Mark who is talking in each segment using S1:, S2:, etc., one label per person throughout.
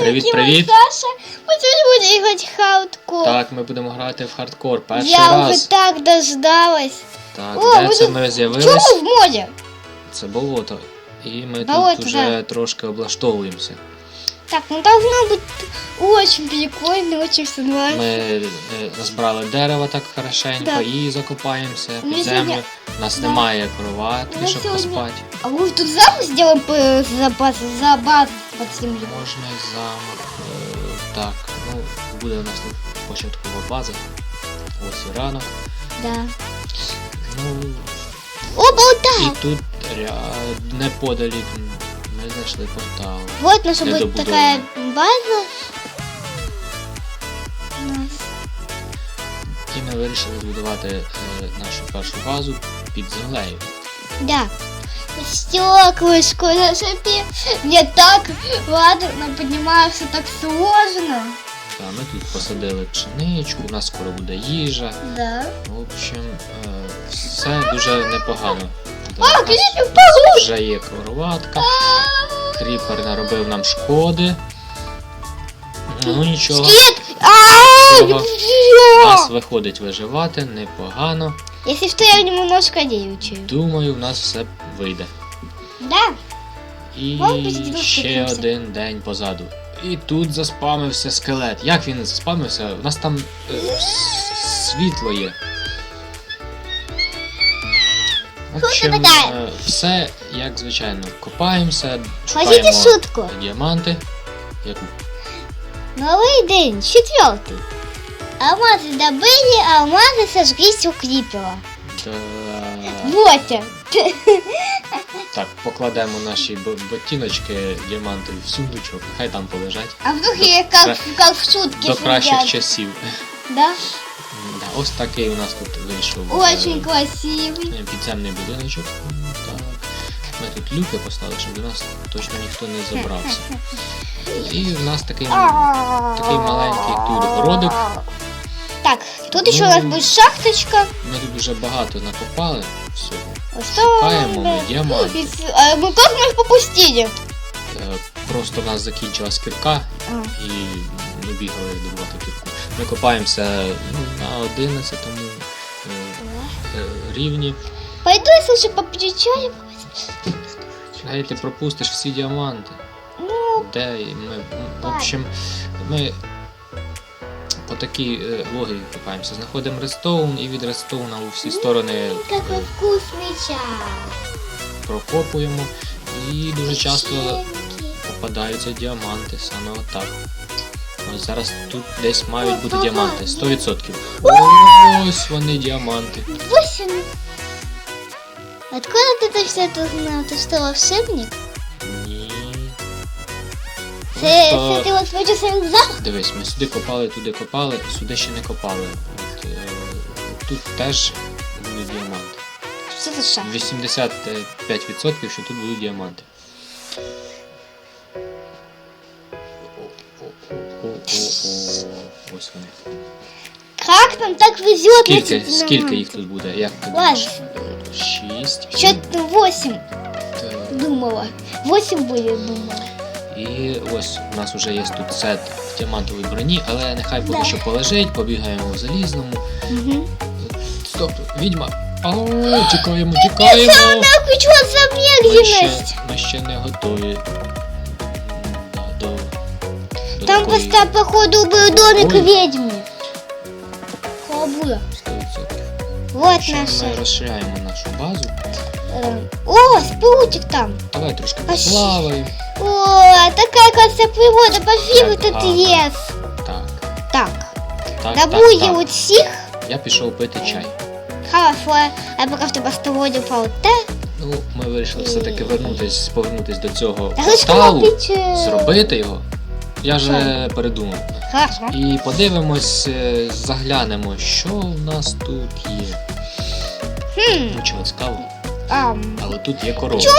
S1: Привіт, привіт.
S2: Саша. Ми сьогодні будемо грати хардкор.
S1: Так, ми будемо грати в хардкор перший
S2: Я
S1: раз.
S2: вже так дождалась.
S1: Так,
S2: О,
S1: де це
S2: тут-
S1: ми
S2: Чому в морі?
S1: Це болото. І ми
S2: Болото,
S1: тут вже трошки облаштовуємося.
S2: Так, ну должно быть очень прикольно, очень все
S1: Ми
S2: нравится.
S1: е, розбрали дерево так хорошенько
S2: Так.
S1: і закопаємося
S2: Ми
S1: під
S2: сьогодні-
S1: землю. У нас
S2: Да.
S1: немає кроватки,
S2: Ми
S1: щоб
S2: сьогодні-
S1: поспати.
S2: А мы тут замок сделаем по запас, запас под землей.
S1: Можна і замок. е, Так, ну буде у нас тут початкова база. Ось і ранок.
S2: Да.
S1: Ну,
S2: О, болта!
S1: і тут ря- неподалік ми знайшли портал.
S2: Вот наша
S1: Для
S2: будет такая база.
S1: І ми вирішили збудувати е, нашу першу базу під землею.
S2: Да. Стеклышко наше пи- Мне так, ладно, но так сложно.
S1: Та, ми тут посадили пшеничку, у нас скоро буде їжа.
S2: Да.
S1: В общем, е, все дуже непогано.
S2: А, кріпер получ!
S1: вже є кроватка. Кріпер наробив нам шкоди. Ну нічого!
S2: А,
S1: у нас виходить виживати непогано.
S2: Если что, я немножко девичью.
S1: Думаю, в нас все вийде.
S2: Да.
S1: І ще один день позаду. І тут заспамився скелет. Як він заспамився? У нас там е, світло є. В общем,
S2: така?
S1: е, все як звичайно. Копаємося,
S2: Хотите
S1: шукаємо
S2: шутку?
S1: діаманти. Яку?
S2: Новый день, четвертый. Алмазы добыли, алмазы сожглись у Крипера.
S1: Да...
S2: Вот.
S1: Так, покладемо наші бо- ботиночки діамантові в сундучок, нехай там полежать.
S2: А вдруг я как,
S1: Кра-
S2: как в шутке
S1: До кращих
S2: сидят?
S1: часів.
S2: Да?
S1: Да, ось такий у нас тут вийшов.
S2: Очень
S1: е,
S2: красивый.
S1: Е, підземний будиночок. М, Так. Ми тут люки поставили, щоб до нас точно ніхто не забрався. І в нас такий, такий маленький тут городик.
S2: Так, тут еще у нас
S1: Ну.
S2: будет шахточка.
S1: Ми тут вже багато накопали всього.
S2: Что?
S1: Шукаємо ми діаманти.
S2: И с- а Мы как мы их попустили?
S1: Е, Просто в нас закінчилась кірка
S2: А.
S1: і ми бігали добувати кірку. Ми копаємося ну, на 11 е, е, рівні.
S2: Пойду я слушай поpričajem.
S1: Гей, ти пропустиш всі діаманти.
S2: Ну,
S1: Де ми. В общем, ми по такій е, логіці копаємося. Знаходимо редстоун і від редстоуна у всі сторони
S2: какой вкусный чай.
S1: прокопуємо. І дуже часто попадаються діаманти саме отак. Ось зараз тут десь мають бути діаманти. 100%. Ось вони діаманти.
S2: Восемь. Откуда ты это все это знал? Ты что, волшебник?
S1: Ні.
S2: Це,
S1: Просто-
S2: це ти от почувся рюкзак?
S1: Дивись, ми сюди копали, туди копали, сюди ще не копали. От, е, тут теж будуть діаманти.
S2: Що це шах?
S1: 85% що тут будуть діаманти. Ось вони.
S2: Как нам так везет
S1: Скільки,
S2: ці
S1: скільки їх тут буде? Як ти думаєш? Шість.
S2: Що восемь
S1: Так.
S2: думала. Восемь будет, думала.
S1: І ось у нас вже є тут сет діамантової броні, але нехай поки
S2: Да.
S1: що полежить, побігаємо в залізному.
S2: Угу.
S1: Стоп, відьма! Ау, тікаємо, тікаємо!
S2: Так, і чого за
S1: Ми ще, ми ще не готові. Да, До, до
S2: Там
S1: такої
S2: поста, походу, был домик
S1: Ой.
S2: ведьмы. Кабула.
S1: 100%.
S2: Вот
S1: Ще ми
S2: наша.
S1: розширяємо нашу базу.
S2: э, О, спутик там.
S1: Давай трошки
S2: А ще-
S1: поплаваємо.
S2: О, такая красота природа, пофигу
S1: Так,
S2: тут
S1: ага.
S2: лес.
S1: Так,
S2: Так,
S1: так,
S2: добули
S1: так,
S2: вот
S1: так.
S2: всех.
S1: Я пішов пити чай.
S2: Хорошо, а пока что постоводил полта.
S1: Ну, ми вирішили все-таки вернутись, повернутись до цього
S2: Так лишь
S1: порталу,
S2: купить... э,
S1: зробити його. Я вже передумав.
S2: Хорошо.
S1: І подивимось, е, заглянемо, що в нас тут є.
S2: Хм,
S1: Нічого цікавого.
S2: ам.
S1: Але тут є корова.
S2: Чего,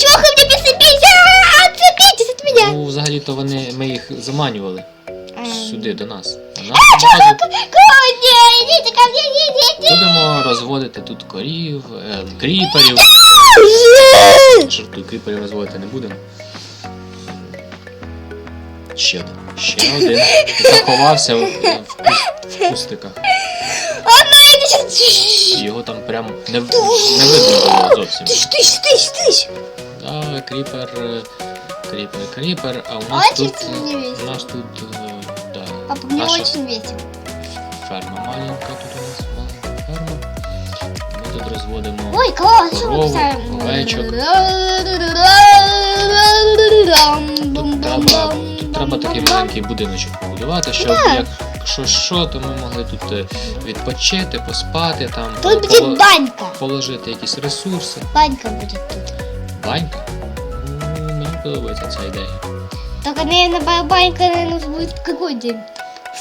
S2: чего вы мне прицепились? А, Отцепитесь от меня.
S1: Ну, взагалі-то вони, ми їх заманювали сюди до нас. А нас
S2: мне, идите.
S1: Будемо розводити тут корів, е, кріперів. Жартую, кріперів розводити не будемо. Ще один. Ще один. Заховався в, в, куст- в кустиках. Його там прям не, в- не видно було зовсім.
S2: Тыщ, тыщ, тыщ, тыщ.
S1: Да, кріпер, е, кріпер, кріпер, а у нас
S2: Очень
S1: тут.
S2: мне
S1: У
S2: весело.
S1: нас тут. е, Да,
S2: Папа, мне
S1: наша
S2: очень весело.
S1: ферма маленька, тут у нас маленька ферма. Ми тут розводимо.
S2: Ой, класс, что
S1: Корову,
S2: мы ставим?
S1: Тут треба, тут треба такий маленький будиночок побудувати, щоб
S2: Так.
S1: якщо що, то ми могли тут е, відпочити, поспати, там
S2: Тут
S1: поло-
S2: банька.
S1: положити якісь ресурси.
S2: Банька будет тут.
S1: Банька. Ну, мені подобається ця ідея.
S2: Только, наверное, ба- банька, наверное, будет какой день?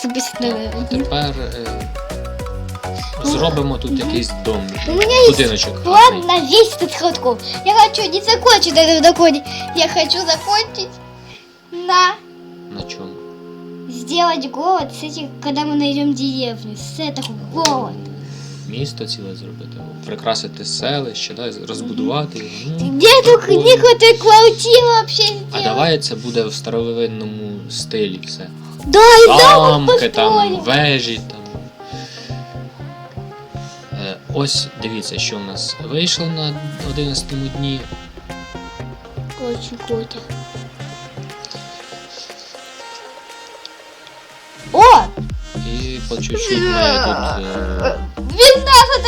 S2: Собственно,
S1: Тепер е, зробимо тут якийсь дом,
S2: У меня есть
S1: будиночок.
S2: план
S1: гарний.
S2: на весь этот ходку. Я хочу не закончить этот доходе. Я хочу закончить на
S1: На чому?
S2: сделать город с этих, когда мы найдем деревню. С этого город.
S1: Місто ціле зробити, прикрасити селище, да, розбудувати його. Ну,
S2: Где только
S1: прикольно.
S2: не какой-то квартиры вообще сделать.
S1: А давай це буде в старовинному стилі все.
S2: Да, и замок
S1: Замки, там,
S2: построим.
S1: вежі Ось дивіться, що в нас вийшло на 11 дні.
S2: Очень круто. О!
S1: І по чуть-чуть ми тут. е,
S2: 12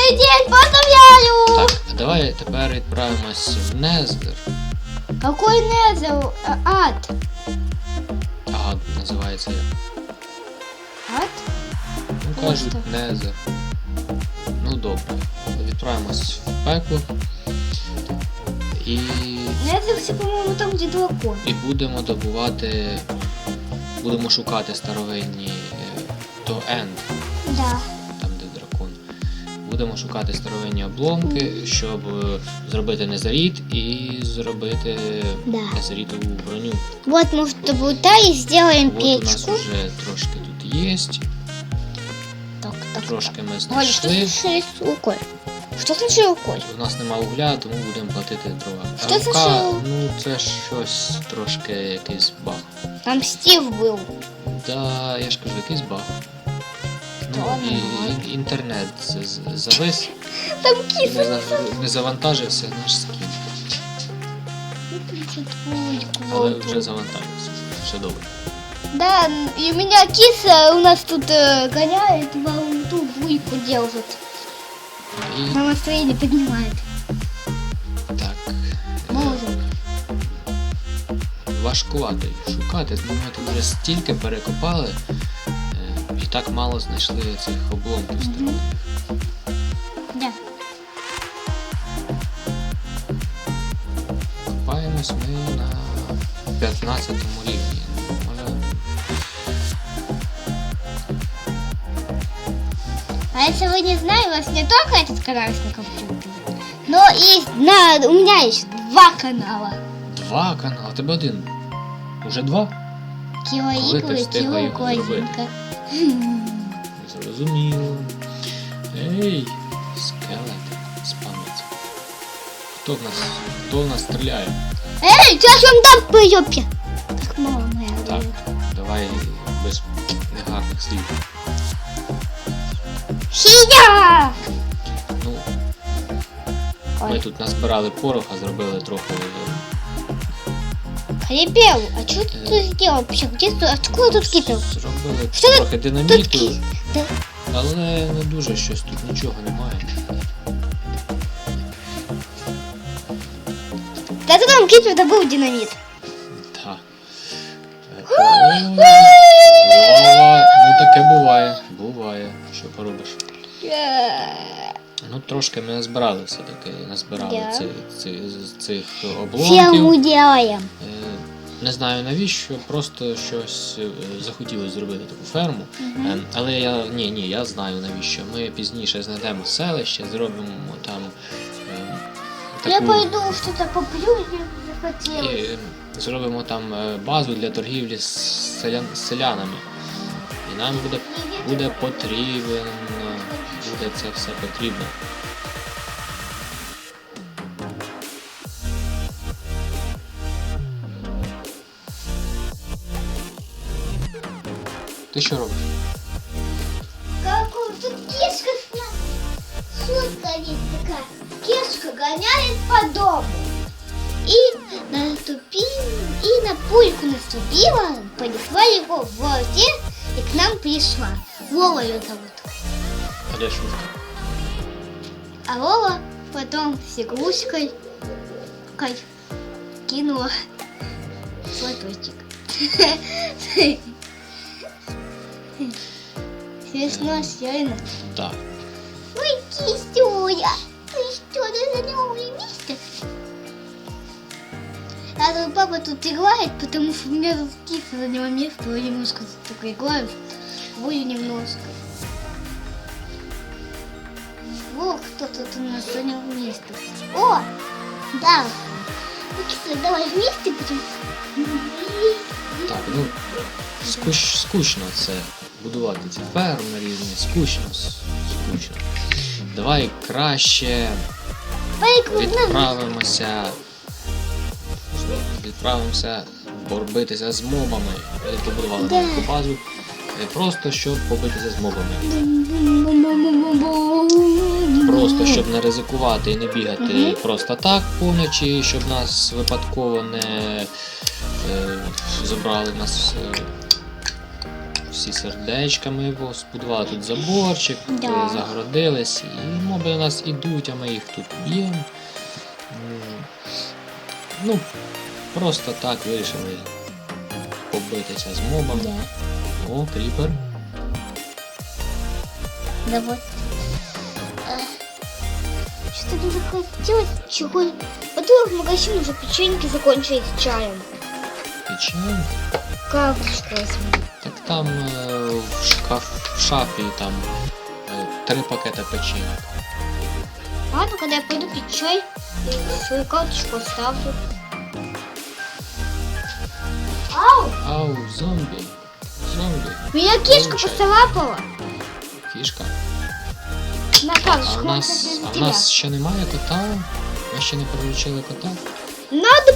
S2: день, поздравляю!
S1: Так, а давай тепер відправимось в Нездер.
S2: Какой Незер? А, Ад.
S1: Ага, називається.
S2: Ад?
S1: Ну кажуть. Незер. Добре. Відправимось в пекло. І,
S2: все, по-моему, там, где дракон.
S1: і будемо добувати. Будемо шукати старовинні е, то Енд,
S2: Да.
S1: там де дракон. Будемо шукати старовинні обломки, щоб е, зробити незаріт і зробити
S2: Да.
S1: незарітову броню.
S2: Вот мы в табута и сделаем
S1: От у нас
S2: печку.
S1: вже трошки тут є. Трошки ми
S2: Оля,
S1: знайшли.
S2: случилось с рукой? Что случилось с рукой?
S1: У нас нема угля, тому будемо платити дрова.
S2: Що це що?
S1: ну це щось трошки якийсь баг.
S2: Там Стив был.
S1: Да, я ж кажу, якийсь баг. Ну і,
S2: ну.
S1: і інтернет з- з- завис,
S2: Там
S1: не,
S2: киса.
S1: за- не завантажився наш скін. Але вже завантажився. Все добре.
S2: Да, и у меня киса у нас тут э, гоняет, вон ту буйку держит.
S1: І
S2: На настроение поднимает.
S1: так.
S2: Можем.
S1: важкувато їх шукати. Ну, Ми тут вже стільки перекопали е, і так мало знайшли цих обломків старих.
S2: Да.
S1: Копаємось ми на 15 рівні.
S2: А если вы не знали, у вас не только этот канал есть на компьютере, но есть на... У меня есть два канала.
S1: Два канали, тебе один. Уже два?
S2: Кило
S1: Коли ти
S2: Игры,
S1: встигла
S2: Кило
S1: їх зробити?
S2: Козинка.
S1: Зрозуміло. Ей, скелет, спамець. Хто в нас? Хто в нас стріляє?
S2: Эй, сейчас вам дам по ёпе. Так мало моя.
S1: Так, давай без негарних слів.
S2: Хия!
S1: Ну, ми
S2: Ой,
S1: тут назбирали пороха, зробили трохи.
S2: Хрипел, а что ты
S1: Э.
S2: тут сделал вообще? Где ты? Откуда тут кипел?
S1: Зробили
S2: Що тут-
S1: трохи
S2: Тут
S1: динаміту,
S2: ки... Да.
S1: але не дуже щось тут нічого немає.
S2: Да ты там кипел, да был динамит.
S1: Так. Е, ой, Лава, ну таке буває. Буває. Що поробиш? Ну трошки ми назбирали все-таки, назбирали цих, цих, цих обломків. Е, Не знаю навіщо, просто щось е, захотілося зробити таку ферму. Е, Але я ні, ні, я знаю навіщо. Ми пізніше знайдемо селище, зробимо там е,
S2: Я
S1: таку,
S2: пойду что-то поплю, я
S1: е, зробимо там е, базу для торгівлі з, селян, з селянами. І нам буде, буде потрібен, буде це все потрібно. Ти що робиш?
S2: Какой тут кишка Шутка есть такая. Кишка гоняет по дому. И наступил, и на пульку наступила, понесла его в воде и к нам пришла. Вова ее зовут.
S1: А де шутка?
S2: А Вова потом с игрушкой кай, кинула цветочек. Смешно, сильно.
S1: Так.
S2: Ой, кистюля, ты что, ты за место? А тут папа тут играет, потому что у меня тут киса за него место, я немножко только играю, буду немножко. Вот кто тут у нас занял место. О, да. Ну, киса, давай вместе будем.
S1: Так, ну скуч, скучно це будувати ці ферми різні, скучно, скучно. Давай краще відправимося. Відправимося борбитися з мобами. Ми побудували
S2: Да.
S1: таку базу. е, Просто щоб побитися з мобами. Просто щоб не ризикувати і не бігати
S2: Мгм.
S1: просто так поночі, щоб нас випадково не е, забрали нас е, всі сердечка. Ми його збудували тут заборчик,
S2: Да.
S1: е, загородились, і моби у нас ідуть, а ми їх тут б'ємо. Ну, просто так вирішили побитися з мобами.
S2: Да.
S1: О, кріпер.
S2: Да вот. А, Что-то мне захотелось чего Пойду в магазин уже печеньки закончились с чаем.
S1: Печень.
S2: Кавушку возьму.
S1: Так там е, в, шкаф, в шафі там е, три пакета печеньок.
S2: Ладно, когда я пойду пить чай, и свою карточку оставлю. Ау!
S1: Ау, зомбі. Зомбі.
S2: Меня кишка
S1: Чай.
S2: поцарапала.
S1: Кішка.
S2: На
S1: А в нас, а в нас ще немає кота. Ми ще не приручили кота.
S2: Надо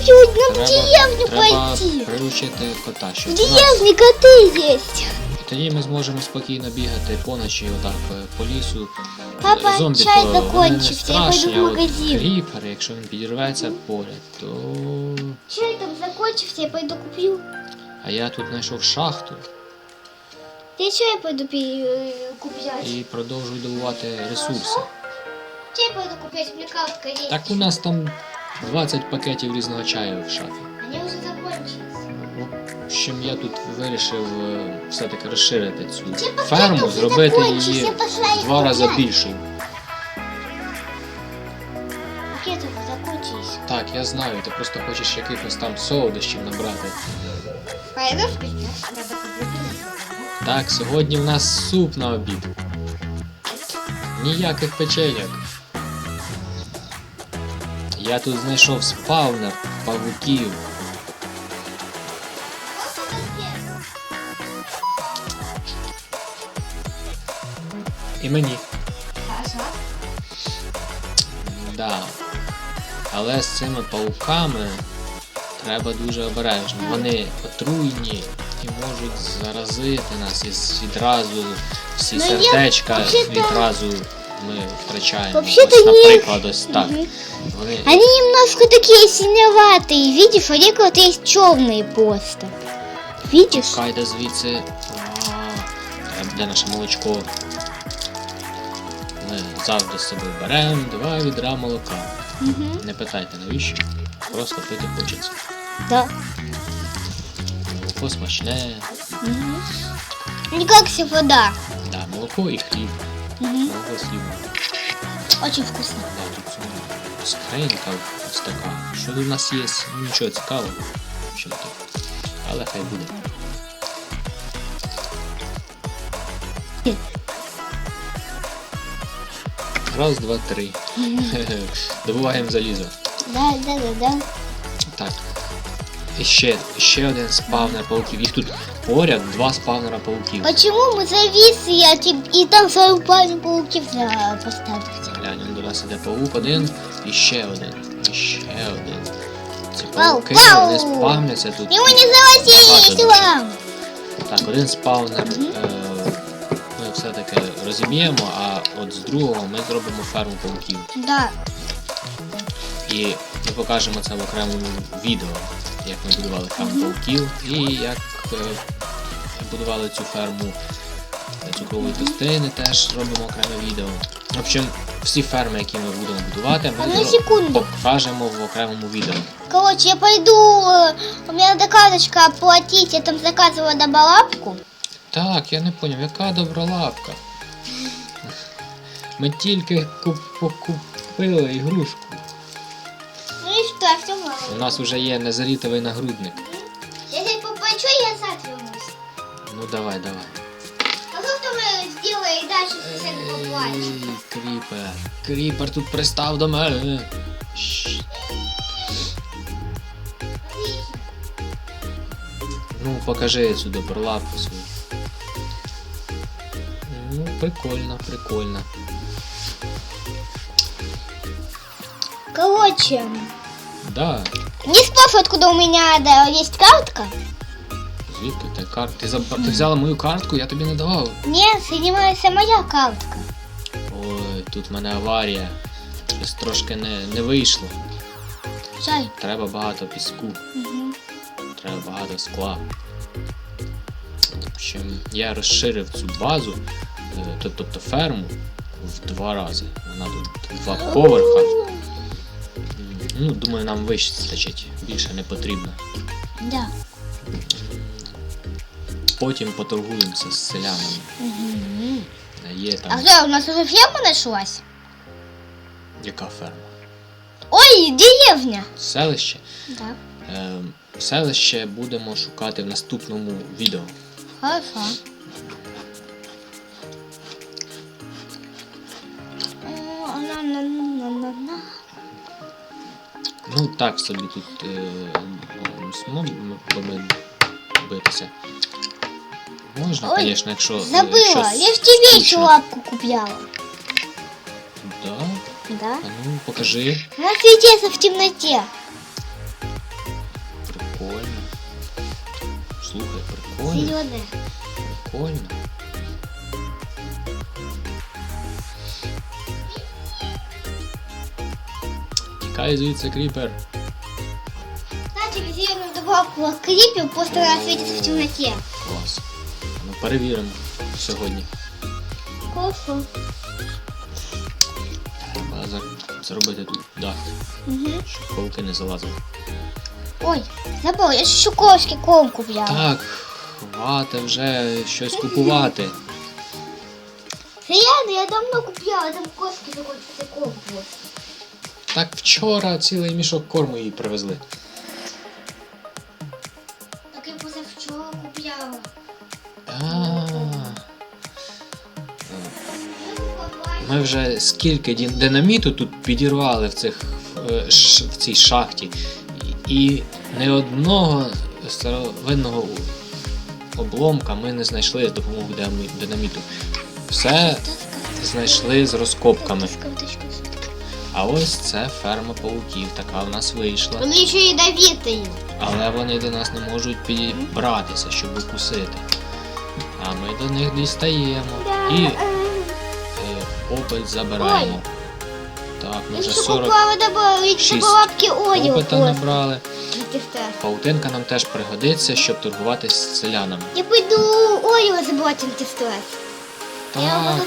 S2: надо в деревню
S1: треба
S2: пойти.
S1: приручити кота,
S2: В
S1: у нас.
S2: деревне коты есть.
S1: І тоді ми зможемо спокійно бігати поночі, отак е, по лісу.
S2: Папа,
S1: Зомбі
S2: чай
S1: то вони не
S2: закончився, я пойду
S1: страшні,
S2: в
S1: а от
S2: магазин.
S1: кріпер, якщо він підірветься поряд, то.
S2: Чай там закончился, я пойду куплю.
S1: А я тут знайшов шахту
S2: Ти що Я пойду пи- э,
S1: і продовжую добувати ресурси.
S2: Чай пойду куплять, мне картка есть.
S1: Так у нас там 20 пакетів різного чаю в шафі.
S2: Они уже закончились.
S1: В общем, я тут вирішив е, все-таки розширити цю
S2: пакети
S1: ферму,
S2: вже
S1: зробити її
S2: я
S1: в два рази
S2: купляти.
S1: більшою. Так, я знаю, ти просто хочеш якихось там солодощів набрати. Так, сьогодні в нас суп на обід. Ніяких печеньок. Я тут знайшов спавнер павуків. І мені. Але з цими пауками треба дуже обережно. Вони отруйні і можуть заразити нас і відразу всі
S2: Ну,
S1: сердечка
S2: взагалі-то-
S1: відразу ми втрачаємо. Ось, наприклад, ось так.
S2: Мгм.
S1: Вони
S2: Они немножко такие синеватые, видишь, у них есть черные просто. Видишь?
S1: кайда звідси. Там де наше молочко. Ми завжди з собою беремо два відра молока.
S2: Мгм.
S1: Не питайте навіщо. Просто пити хочеться.
S2: Да.
S1: Молоко смачне.
S2: Мгм. Не как все вода.
S1: Да, молоко і хліб.
S2: Мгм.
S1: Молоко з хлібом.
S2: Очень вкусно.
S1: Да, тут ну, скринька ось така. Що тут у нас є? Ну, Нічого цікавого. Що так. Але хай буде. Раз, два, три. Добуваємо залізо.
S2: Да, да, да, да.
S1: Так. І ще, ще один спавнер пауків. Їх тут поряд два спавнера пауків.
S2: Почему мы зависли, я тебе и там свою пару пауков за- поставил?
S1: Глянь, до нас іде паук один і ще один. І ще один. Ці
S2: Вау,
S1: пауки,
S2: вау!
S1: вони спавняться тут.
S2: Его не завозили
S1: Багато
S2: сюда.
S1: Так, один спаунер
S2: Мгм.
S1: е, все-таки розіб'ємо, а от з другого ми зробимо ферму пауків.
S2: Да.
S1: І ми покажемо це в окремому відео, як ми будували ферму пауків і як е, будували цю ферму цукрової тостини, теж робимо окреме відео. В общем, всі ферми, які ми будемо будувати, ми
S2: Одну секунду.
S1: покажемо в окремому відео.
S2: Короче, я пойду, э, у надо карточка оплатить, я там заказывала на балапку.
S1: Так, я не поняв, яка добролапка. Ми тільки куп- покупили ігрушку.
S2: Ну и что, все
S1: У нас вже є незалітовий нагрудник.
S2: Если поплачу, я завтра.
S1: Ну давай, давай.
S2: А что мы сделаем дальше, если я не поплачу?
S1: Кріпер. Кріпер тут пристав до мене. Ну, покажи цю добролапку свою. Прикольно, прикольно.
S2: Короче,
S1: Да.
S2: не спрашивай, откуда у меня да, есть картка.
S1: Звідки ти карт? Ти, заб... ти взяла мою картку, я тобі не давав.
S2: Нет, занимается моя картка.
S1: Ой, тут в мене аварія. Щось трошки не, не вийшло.
S2: Жаль.
S1: Треба багато піску,
S2: Мгм.
S1: треба багато скла. В общем, я розширив цю базу, тобто ферму, в два рази. Вона тут два поверха. Ну, думаю, нам вистачить, більше не потрібно.
S2: Да.
S1: Потім поторгуємося з селянами.
S2: Мгм.
S1: Є
S2: А
S1: там
S2: что, у нас уже ферма нашлась?
S1: яка ферма?
S2: Ой, деревня.
S1: Селище.
S2: Да.
S1: Е, селище будемо шукати в наступному відео.
S2: Хорошо.
S1: Ну так собі тут е, зможемо битися. Можна, звісно, якщо. е,
S2: Забыла,
S1: щось
S2: я ж тебе
S1: скучно.
S2: лапку купляла.
S1: Да?
S2: Да?
S1: А ну покажи.
S2: Она светится в темноте.
S1: Прикольно. Слухай, прикольно.
S2: Зеленая.
S1: Прикольно. Тікай звідси, кріпер.
S2: Знаете, зеленую добавку скрипел, просто она в темноте.
S1: Клас. Ну, перевіримо сьогодні.
S2: Хорошо.
S1: Треба за- зробити тут дах,
S2: Угу.
S1: щоб пауки не залазили.
S2: Ой, забыла, я же Щуковский корм купляла.
S1: Так, хвати вже щось купувати.
S2: Реально, я давно купляла, там кошки такой.
S1: Так вчора цілий мішок корму їй привезли.
S2: Так я позавчера купляла.
S1: А. Ми вже скільки динаміту тут підірвали в, цих, е, в цій шахті, і, і не одного старовинного обломка ми не знайшли з допомогою динаміту. Все знайшли з розкопками. А ось це ферма пауків, така в нас вийшла.
S2: Он еще ядовитый.
S1: Але вони до нас не можуть підібратися, щоб укусити. А ми до них дістаємо і е, опит забираємо. Так, ми вже 40
S2: купила добавить
S1: шесть
S2: лапки Орео
S1: опита набрали. Паутинка нам теж пригодиться, щоб торгувати з селянами.
S2: Я пойду Орео забрать антистресс.
S1: Так,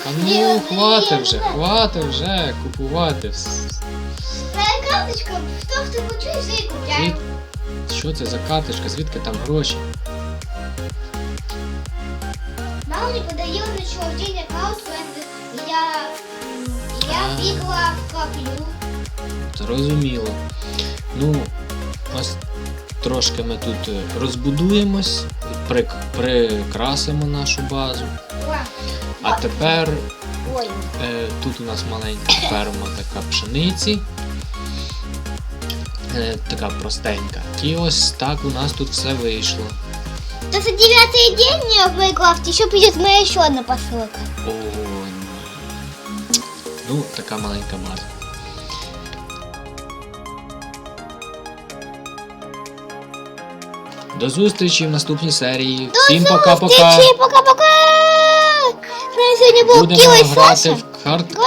S1: а ну
S2: хліб,
S1: вже, хвати вже купувати.
S2: Моя карточка, что ты хочешь, и купляю.
S1: Звід... Що це за карточка? Звідки там гроші?
S2: Мама мне подарила на карточку, и я, я
S1: А.
S2: бегала в каплю.
S1: Зрозуміло. Ну, ось трошки ми тут е, розбудуємось, прикрасимо нашу базу.
S2: О,
S1: А тепер
S2: Ой,
S1: е, тут у нас маленька ферма така пшениці. Е, така простенька. І ось так у нас тут все вийшло.
S2: это за девятый день в Майнкрафте еще придет моя еще одна посылка.
S1: О, ні. Ну, така маленька база. До зустрічі в наступній серії. Всім пока-пока.
S2: пока-пока! Сьогодні був
S1: Будемо
S2: Кіла і
S1: грати
S2: Саша.
S1: в хардкор.